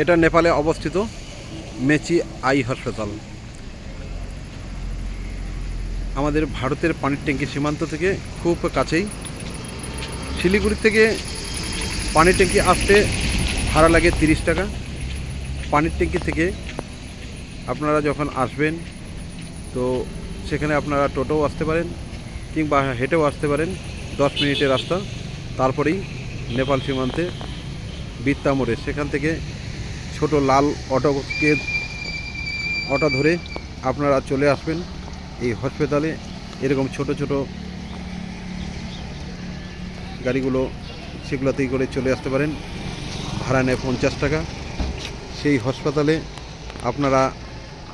এটা নেপালে অবস্থিত মেচি আই হাসপাতাল। আমাদের ভারতের পানির ট্যাঙ্কি সীমান্ত থেকে খুব কাছেই। শিলিগুড়ি থেকে পানির ট্যাঙ্কি আসতে ভাড়া লাগে তিরিশ টাকা। পানির ট্যাঙ্কি থেকে আপনারা যখন আসবেন, তো সেখানে আপনারা টোটোও আসতে পারেন কিংবা হেঁটেও আসতে পারেন দশ মিনিটের রাস্তা। তারপরেই নেপাল সীমান্তে বিত্তা মোড়ে। সেখান থেকে ছোট লাল অটোকে অটো ধরে আপনারা চলে আসবেন এই হসপিটালে এরকম ছোট ছোট গাড়িগুলো সেগুলোতেই করে চলে আসতে পারেন। ভাড়া নেয় পঞ্চাশ টাকা। সেই হাসপাতালে আপনারা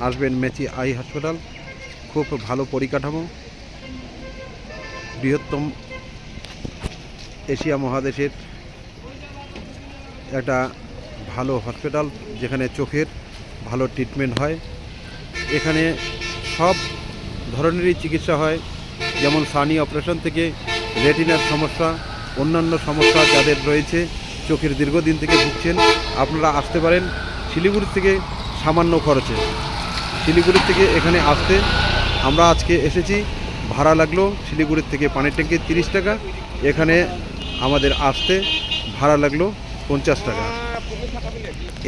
আসবেন মেচি আই হাসপাতাল খুব ভালো পরিকাঠামো। বৃহত্তম এশিয়া মহাদেশের একটা ভালো হসপিটাল যেখানে চোখের ভালো ট্রিটমেন্ট হয়। এখানে সব ধরনেরই চিকিৎসা হয়, যেমন সানি অপারেশন থেকে রেটিনার সমস্যা, অন্যান্য সমস্যা যাদের রয়েছে, চোখের দীর্ঘদিন থেকে ভুগছেন, আপনারা আসতে পারেন শিলিগুড়ি থেকে সামান্য খরচে। শিলিগুড়ি থেকে এখানে আসতে আমরা আজকে এসেছি, ভাড়া লাগল শিলিগুড়ির থেকে পানির ট্যাঙ্কি তিরিশ টাকা, এখানে আমাদের আসতে ভাড়া লাগল পঞ্চাশ টাকা।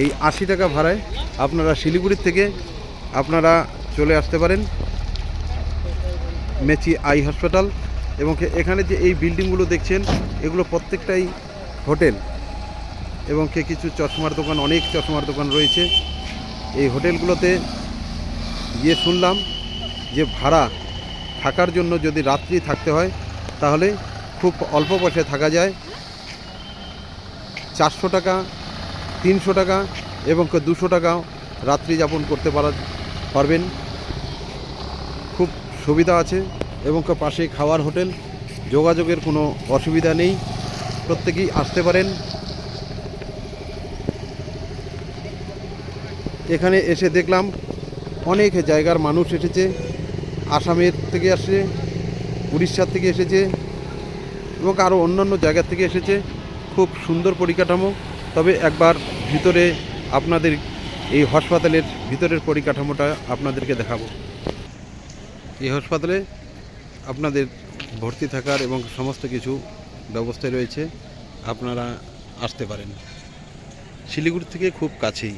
এই আশি টাকা ভাড়ায় আপনারা শিলিগুড়ির থেকে আপনারা চলে আসতে পারেন মেচি আই হসপিটাল এবং এখানে যে এই বিল্ডিংগুলো দেখছেন, এগুলো প্রত্যেকটাই হোটেল এবং কে কিছু চশমার দোকান, অনেক চশমার দোকান রয়েছে। এই হোটেলগুলোতে গিয়ে শুনলাম যে ভাড়া থাকার জন্য যদি রাত্রি থাকতে হয়, তাহলে খুব অল্প পয়সায় থাকা যায়। চারশো টাকা তিনশো টাকা এবং দুশো টাকা রাত্রি যাপন করতে পারা পারবেন। খুব সুবিধা আছে এবং ক- পাশে খাওয়ার হোটেল, যোগাযোগের কোনো অসুবিধা নেই। প্রত্যেকেই আসতে পারেন। এখানে এসে দেখলাম অনেক জায়গার মানুষ এসেছে, আসামের থেকে আসে উড়িষ্যার থেকে এসেছে এবং আরও অন্যান্য জায়গা থেকে এসেছে। খুব সুন্দর পরিকাঠামো। তবে একবার ভিতরে আপনাদের এই হাসপাতালের ভিতরের পরিকাঠামোটা আপনাদেরকে দেখাবো। এই হাসপাতালে আপনাদের ভর্তি থাকার এবং সমস্ত কিছু ব্যবস্থা রয়েছে, আপনারা আসতে পারেন। শিলিগুড়ি থেকে খুব কাছেই।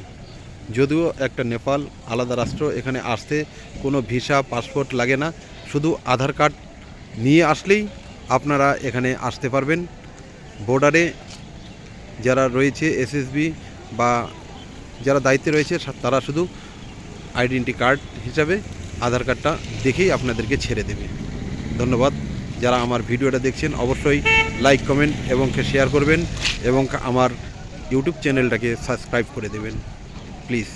যদিও একটা নেপাল আলাদা রাষ্ট্র, এখানে আসতে কোনো ভিসা, পাসপোর্ট লাগে না। শুধু আধার কার্ড নিয়ে আসলেই আপনারা এখানে আসতে পারবেন। বর্ডারে যারা রয়েছে এসএসবি বা যারা দায়িত্বে রয়েছে তারা শুধু আইডেন্টি কার্ড হিসাবে আধার কার্ডটা দেখেই আপনাদেরকে ছেড়ে দেবে। ধন্যবাদ। যারা আমার ভিডিওটা দেখছেন, অবশ্যই লাইক কমেন্ট এবং শেয়ার করবেন এবং আমার ইউটিউব চ্যানেলটাকে সাবস্ক্রাইব করে দেবেন। প্লিজ